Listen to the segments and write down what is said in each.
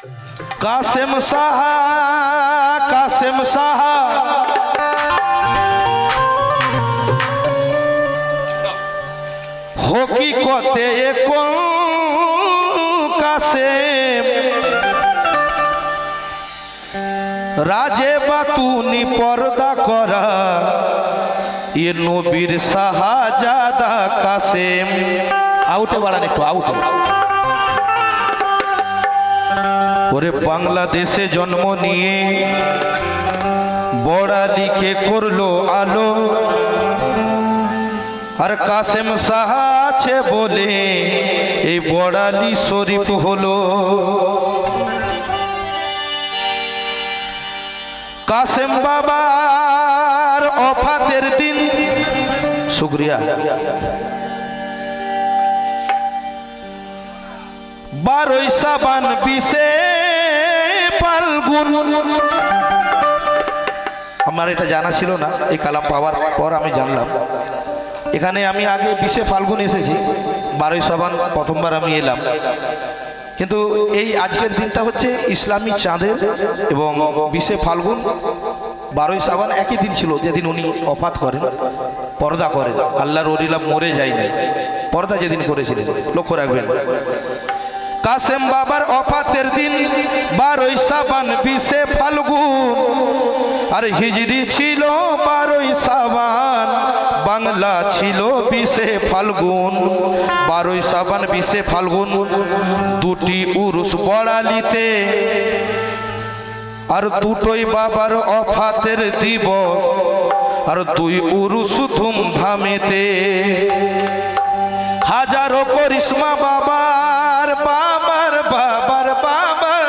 কাসেম সাহা কাসেম সাহা। হকিকতে কোন কাসেম? রাজে বাতুনি পর্দা করা, এ নবীর শাহজাদা কাসেম। আউটে বাড়ান একটু আউটে ওরে বাংলাদেশে জন্ম নিয়ে বড়ালিকে করল আলো। আর কাসেম সাহা আছে বলে এই বড়ালি শরীফ হলো। কাসেম বাবার অফাতের দিন। শুক্রিয়া। বারোই সাবান বিশে আমার এটা জানা ছিল না, এই কালাম পাওয়ার পর আমি জানলাম। এখানে আমি আগে বিশে ফাল্গুন এসেছি, বারোই সাবান প্রথমবার আমি এলাম। কিন্তু এই আজকের দিনটা হচ্ছে ইসলামী চাঁদের এবং বিশে ফাল্গুন, বারোই সাবান একই দিন ছিল, যেদিন উনি অফাত করেন, পর্দা করেন। আল্লাহর অরিলা মরে যায় নাই। পর্দা যেদিন করেছিলেন, লক্ষ্য রাখবেন। কাসেম বাবার অফাতের দিন বারোই সাবান বিশে ফাল্গুন। আর হিজরি ছিল বারোই সাবান, বাংলা ছিল বিশে ফাল্গুন। বারোই সাবান বিশে ফাল্গুন, দুটি উরুস বড়ালিতে। আর দুটোই বাবার অফাতের দিবস আর দুই উরুস ধুমধামেতে হাজারো করিশ্মা বাবার বাবার বাবার বাবার।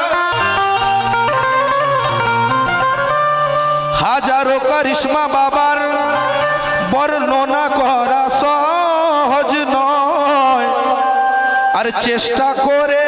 হাজারো করিশ্মা বাবার বর্ণনা করা সহজ নয়। আর চেষ্টা করে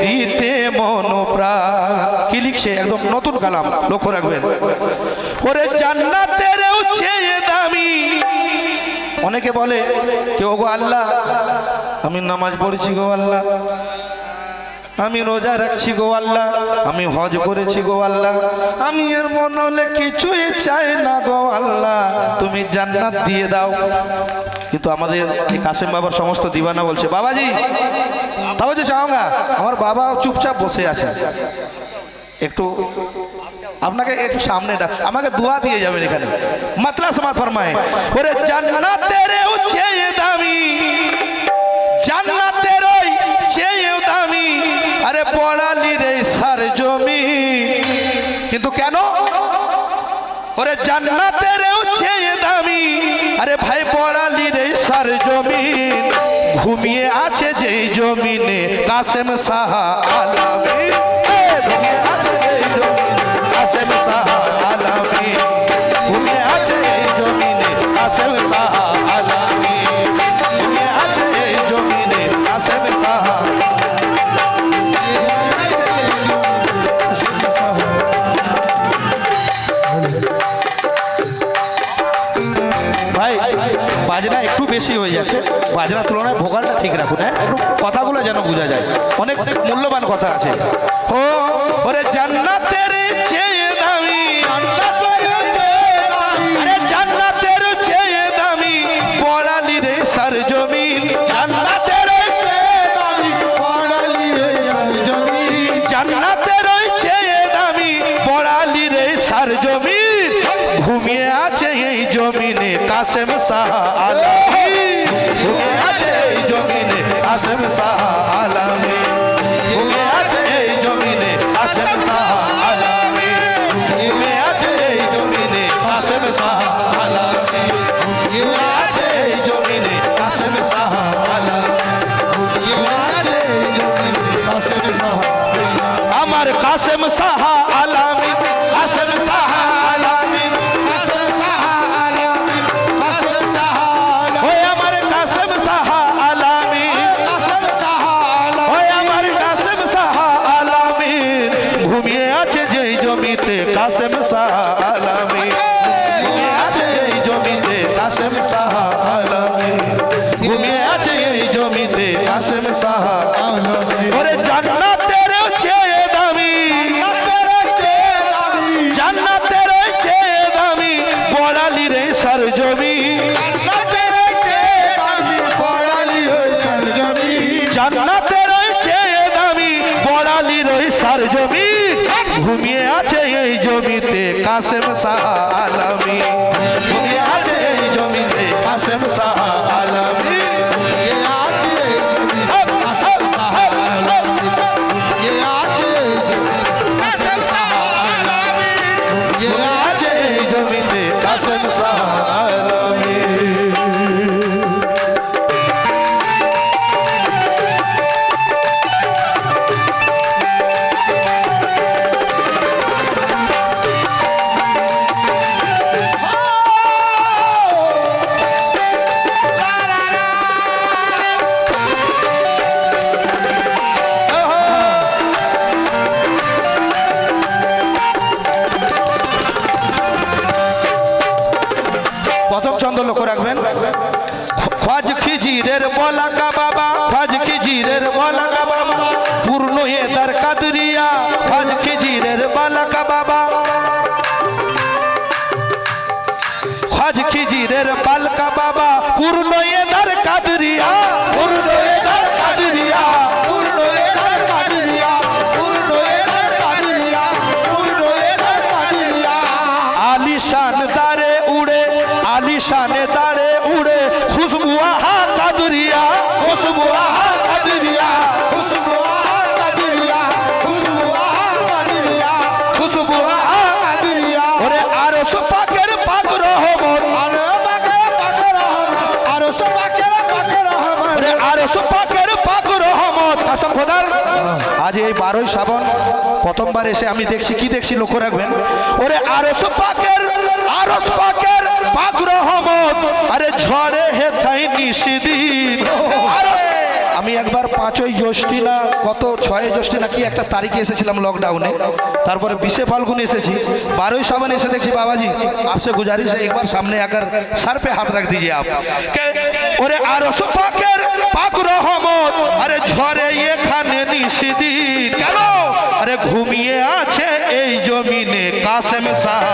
দিতে মন প্রাণ। কি লিখছে? একদম নতুন কালাম, লক্ষ্য রাখবেন। ওরে জান্নাতেরও চেয়ে দামি। অনেকে বলে, কেউ গো আল্লাহ, আমি নামাজ পড়েছি গো আল্লাহ, আমি রোজা রাখছি গো আল্লাহ, আমি হজ করেছি গো আল্লাহ, আমি এর মন হলে কিছুই চাই না গো আল্লাহ, তুমি জান্নাত দিয়ে দাও। কিন্তু আমাদের কাসেম বাবার সমস্ত দিবানা বলছে, বাবাজি বলছে চাওগা আমার বাবা চুপচাপ বসে আছে। একটু আপনাকে একটু সামনে ডাক, আমাকে দোয়া দিয়ে যাবেন এখানে। মাতলা সমাজ ফরমায়, ওরে পড়ালি রে জমি। কিন্তু কেন? ওরে দামি, আরে ভাই পড়ালি রে সার জমিন ঘুমিয়ে আছে যে জমিনে কাসেম সাহা আলামী। এ, ঘুমিয়ে আছে যেই জমিনে কাসেম সাহা আলামী। ঘুমিয়ে আছে এই জমিনে কাসেম সাহা আলামী। ঘুমিয়ে আছে এই জমিনে কাসেম সাহা ভাই বাজনা একটু বেশি হয়ে যাচ্ছে। বাজনার তুলনায় ভোকালটা ঠিক রাখুন হ্যাঁ? একটু কথাগুলো যেন বোঝা যায়। অনেক অনেক মূল্যবান কথা আছে। ও ওরে জান্নাতের চেয়ে দামি। আরে জান্নাতের চেয়ে দামি পড়ালি রে সার জমিন জান্নাতের জান্নাতের চেয়ে দামি পড়ালি রে সার জমিন ঘুমিয়ে আছে এই জমিনে কাসেম সাহা এই আসেম শাহ আলামে ঘুমে আছে এই জমিনে আসেম শাহ আলামে ঘুমে আছে এই জমিনে আসেম শাহ আলামে ঘুমে আছে এই জমিনে আসেম শাহ আলামে ঘুমে আছে এই জমিনে আসেম শাহ আমার কাসেম শাহ घूमिए आ जमीते कासिम सा পূর্ণ এদার কাদরিয়া। আজ এই বারোই শ্রাবণ, প্রথমবার এসে আমি দেখছি, কি দেখছি লক্ষ্য রাখবেন? ওরে আর আরে, আমি একবার পাঁচই জ্যৈষ্ঠী না, কত ছয় জ্যৈষ্ঠী না কি একটা তারিখে এসেছিলাম লকডাউনে তারপরে বিশে ফাল্গুন এসেছি, বারোই সাবান এসে দেখছি বাবাজি, আপসে গুজারিশ একবার সামনে আকার সারফে হাত রাখ দিয়ে আপ। ওরে আর পাক রহমত। আরে ঝরে এখানে নিশিদিন কেন? আরে ঘুমিয়ে আছে এই জমিনে কাসেম সাহ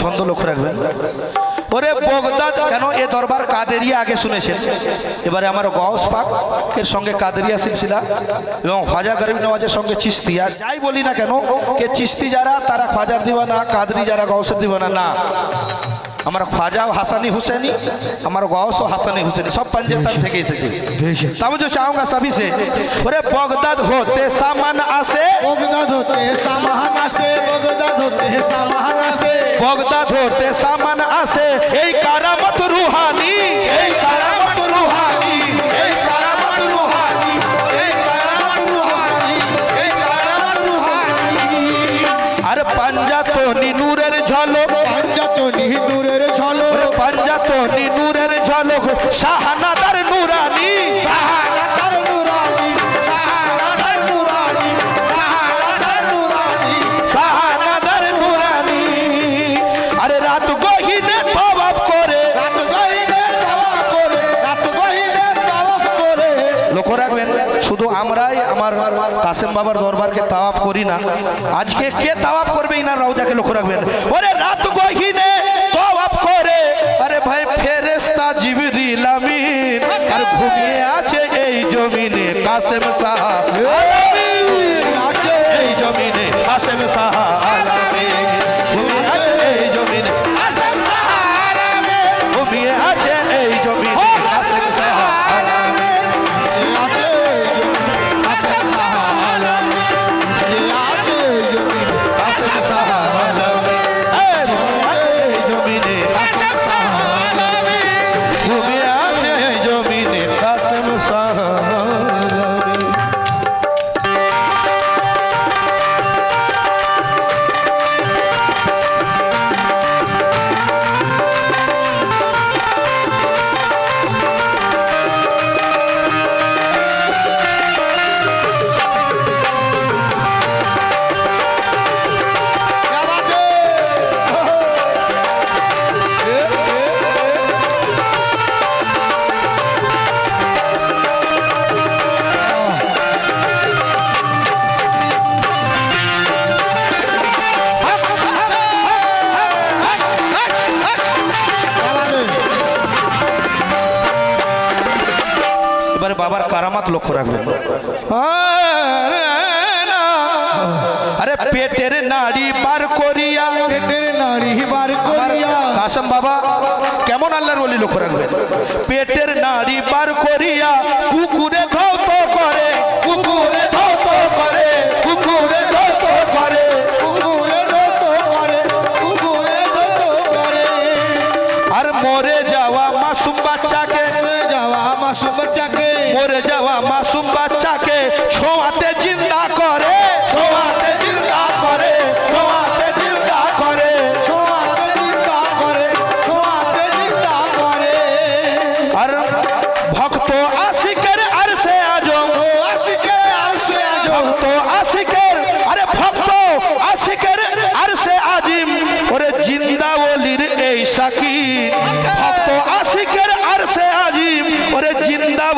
ছন্দ লক্ষ্য রাখবেন। ওরে বগদাদ, কেন এ দরবার কাদেরিয়া আগে শুনেছেন? এবারে আমার গস পাকের সঙ্গে কাদেরিয়া সিলসিলা এবং খাজা গরিব নওয়াজের সঙ্গে চিস্তিয়া যাই বলি না কেন, কে চিস্তি যারা, তারা খাজার দিবানা, কাদরি যারা গৌসের দিবানা, না। আমার খাজা হাসানি হুসেনি আমার গৌস ও হাসানি হুসেনি সব পাঞ্জাব থেকে এসেছে তবে जो चाहूंगा सभी से ওরে বগদাদ হতে সামান আসে বগদাদ হতে সামাহান আসে বগদাদ হতে সামাহান আসে বগদাদ হতে সামান আসে এই কারামত লক্ষ্য রাখবেন, শুধু আমরাই আমার কাসেম বাবার দরবারকে তাওয়াপ করি না। আজকে কে তাওয়াপ করবে ইনার রাউজাকে লক্ষ্য রাখবেন। ওরে রাত গহিনে তাওয়াপ করে, আরে ভাই ফেরেশতা জিবরিল আমিন। আর ঘুমিয়ে আছে এই জমিনে কাসেম সাহা কারামাত লক্ষ্য রাখবেন আরে পেটের নাড়ি বার করিয়া। পেটের নাড়ি বার করিয়া। কাসম বাবা কেমন আল্লাহর বলি লক্ষ্য রাখবেন পেটের নাড়ি বার করিয়া পুকুরে ধৌত করে।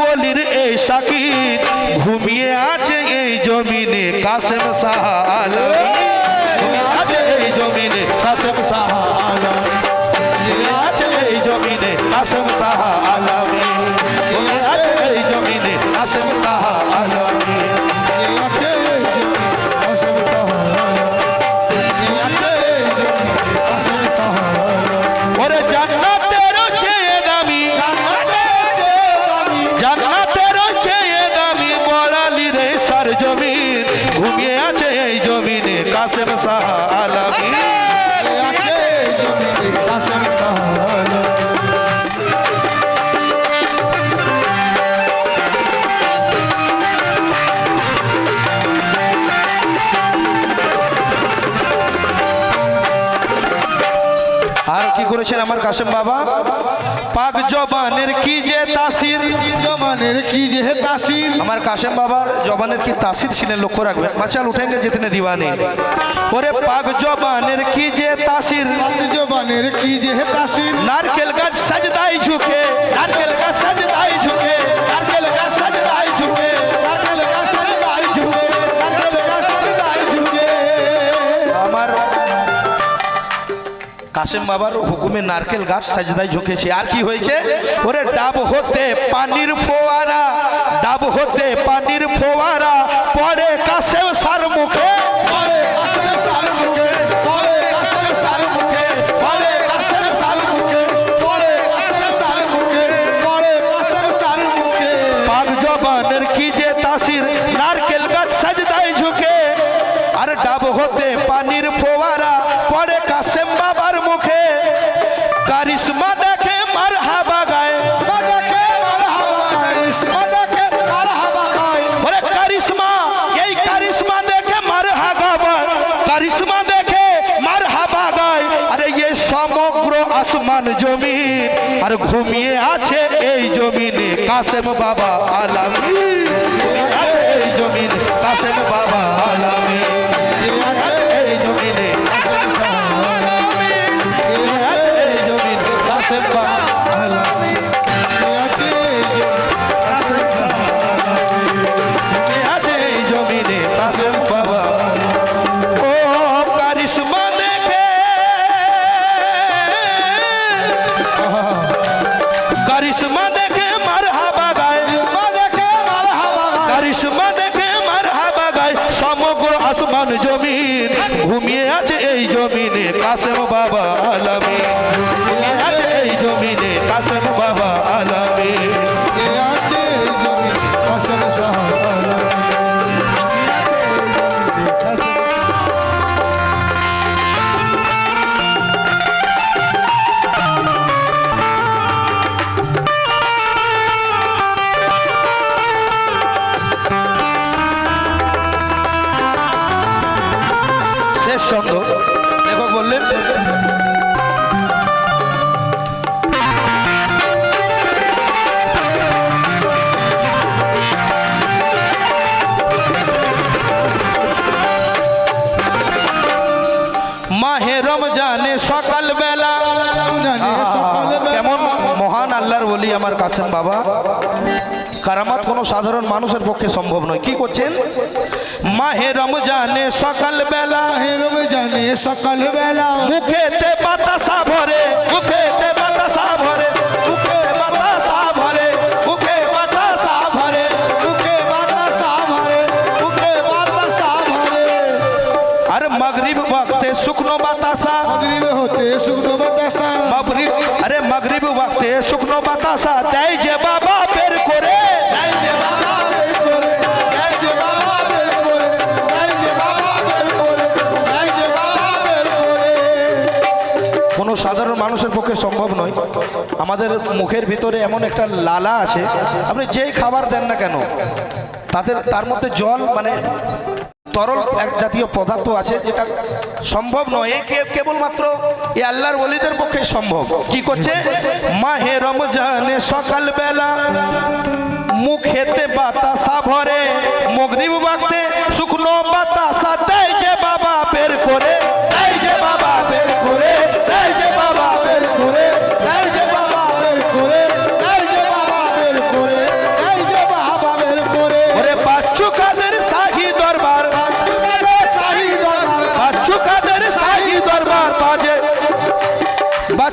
ওলির এই শাকির, ঘুমিয়ে আছে এই জমিনে কাসেম শাহ আছে এই জমিনে কাসেম শাহ আছে এই জমিনে কাসেম শাহ আলম কি করেছেন আমার কাসেম বাবা। পাক জবানের কি যে তাসির? জবানের কি যে তাসির? আমার কাসেম বাবার জবানের কি তাসির ছিলেন লক্ষ্য রাখবেন? মাচাল উঠেঙ্গে জিতনে দিওয়ানে। ওরে পাক জবানের কি যে তাসির? জবানের কি যে তাসির? নারকেল গাছ সাজদাই ঝুঁকে। নারকেল গাছ সাজদাই নারকেল গাছ সাজদাই ঝুঁকে আমার কাসেম বাবার হুকুমে নারকেল গাছ সাজদায় ঝুঁকেছে। আর কি হয়েছে? ওরে ডাব হতে পানির ফোয়ারা ডাব হতে পানির ফোয়ারা পরে কাসেম সার মুখে। পরে কাছের সার মুখে পরে কাছের সার আর ঘুমিয়ে আছে এই জমিনে কাসেম বাবা আলামী। এই জমিনে কাসেম বাবা আলামী। আমার বাবা কারামাত কোনো সাধারণ মানুষের পক্ষে সম্ভব নয়। কি করছেন? মাহে রমজানে সকাল বেলা হে রমজানে সকাল বেলা মুখেতে বাতাসা ভরে মুখেতে পক্ষে সম্ভব নয়। আমাদের মুখের ভিতরে এমন একটা লালা আছে, আপনি যেই খাবার দেন না কেন, তাদের, তার মধ্যে জল মানে তরল এক জাতীয় পদার্থ আছে যেটা সম্ভব নয়। এ কেবলমাত্র এ আল্লাহর ওলিদের পক্ষে সম্ভব। কি করছে? মাহে রমজানে সকালবেলা মুখেতে বাতাসা ভরে, মগরিব বাগতে শুকনো বাতাসা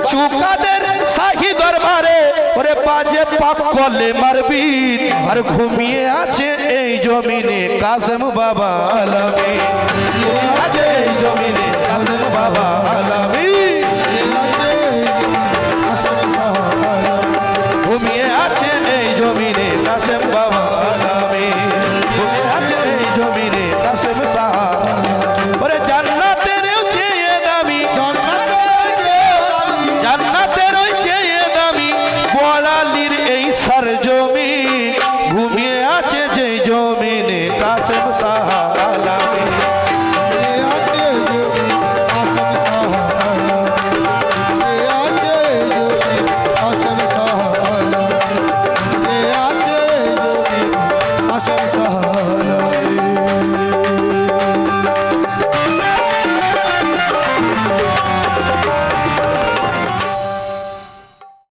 বাচ্চু কাদের শাহী দরবারে, ওরে বাজে পাপ করলে মারবি, আর ঘুমিয়ে আছে এই জমিনে কাসেম বাবা আলামী। আছে এই জমিনে কাসেম বাবা আলামী। ঘুমিয়ে আছে এই জমিনে কাসেম